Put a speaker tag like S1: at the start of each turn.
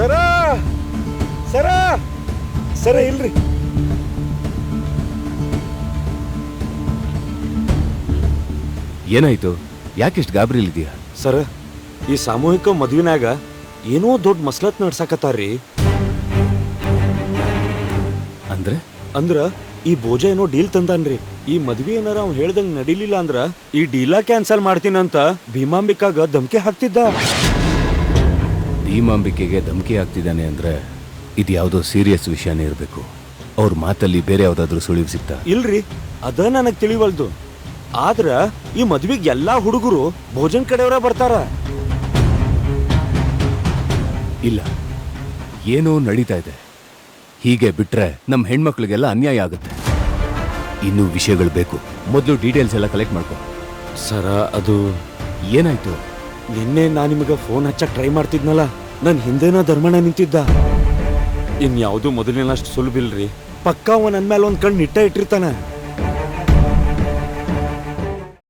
S1: ಸರ ಸರ ಸರ ಇಲ್ರಿ.
S2: ಏನಾಯ್ತು? ಯಾಕಿಷ್ಟು ಗಾಬರಿಲಿದೆಯಾ
S1: ಸರ ಈ ಸಾಮೂಹಿಕ ಮದುವಿನಾಗ ಏನೋ ದೊಡ್ಡ ಮಸಲತ್ ನಡ್ಸಾಕತ್ತಾರ್ರಿ.
S2: ಅಂದ್ರೆ?
S1: ಅಂದ್ರ ಈ ಭೋಜ ಏನೋ ಡೀಲ್ ತಂದಾನ್ರಿ. ಈ ಮದ್ವಿ ಏನಾರ ಅವ್ನು ಹೇಳ್ದಂಗ್ ನಡೀಲಿಲ್ಲ ಅಂದ್ರ ಈ ಡೀಲಾ ಕ್ಯಾನ್ಸಲ್ ಮಾಡ್ತೀನಂತ ಭೀಮಾಂಬಿಕಾಗ ಧಮ್ಕಿ ಹಾಕ್ತಿದ್ದ.
S2: ಭೀಮಾಂಬಿಕೆಗೆ ಧಮಕಿ ಆಗ್ತಿದ್ದಾನೆ ಅಂದ್ರೆ ಇದು ಯಾವುದೋ ಸೀರಿಯಸ್ ವಿಷಯನೇ ಇರಬೇಕು. ಅವ್ರ ಮಾತಲ್ಲಿ ಬೇರೆ ಯಾವ್ದಾದ್ರು ಸುಳಿವು ಸಿಗ್ತಾ?
S1: ಇಲ್ರಿ ಅದ ನನಗೆ ತಿಳಿವಲ್ದು. ಆದ್ರ ಈ ಮದ್ವಿಗ್ ಎಲ್ಲಾ ಹುಡುಗರು ಭೋಜನ್ ಕಡೆಯವರ ಬರ್ತಾರ.
S2: ಇಲ್ಲ ಏನೋ ನಡೀತಾ ಇದೆ. ಹೀಗೆ ಬಿಟ್ರೆ ನಮ್ಮ ಹೆಣ್ಮಕ್ಳಿಗೆಲ್ಲ ಅನ್ಯಾಯ ಆಗುತ್ತೆ. ಇನ್ನೂ ವಿಷಯಗಳು ಬೇಕು. ಮೊದಲು ಡೀಟೇಲ್ಸ್ ಎಲ್ಲ ಕಲೆಕ್ಟ್ ಮಾಡ್ಕೊ.
S1: ಸರ ಅದು
S2: ಏನಾಯ್ತು?
S1: ನಿನ್ನೆ ನಾನು ನಿಮಗೆ ಫೋನ್ ಹಚ್ಚಕ್ ಟ್ರೈ ಮಾಡ್ತಿದ್ನಲ್ಲ. ನನ್ ಹಿಂದೆನ ಧರ್ಮಣ್ಣ ನಿಂತಿದ್ದ. ಇನ್ಯಾವುದು ಮೊದಲಿನಷ್ಟು ಸುಲಭ ಪಕ್ಕ ಪಕ್ಕಾ ಅವ ನನ್ನ ಮೇಲೆ ಒಂದ್ ಕಣ್ಣು ಇಟ್ಟ ಇಟ್ಟಿರ್ತಾನ.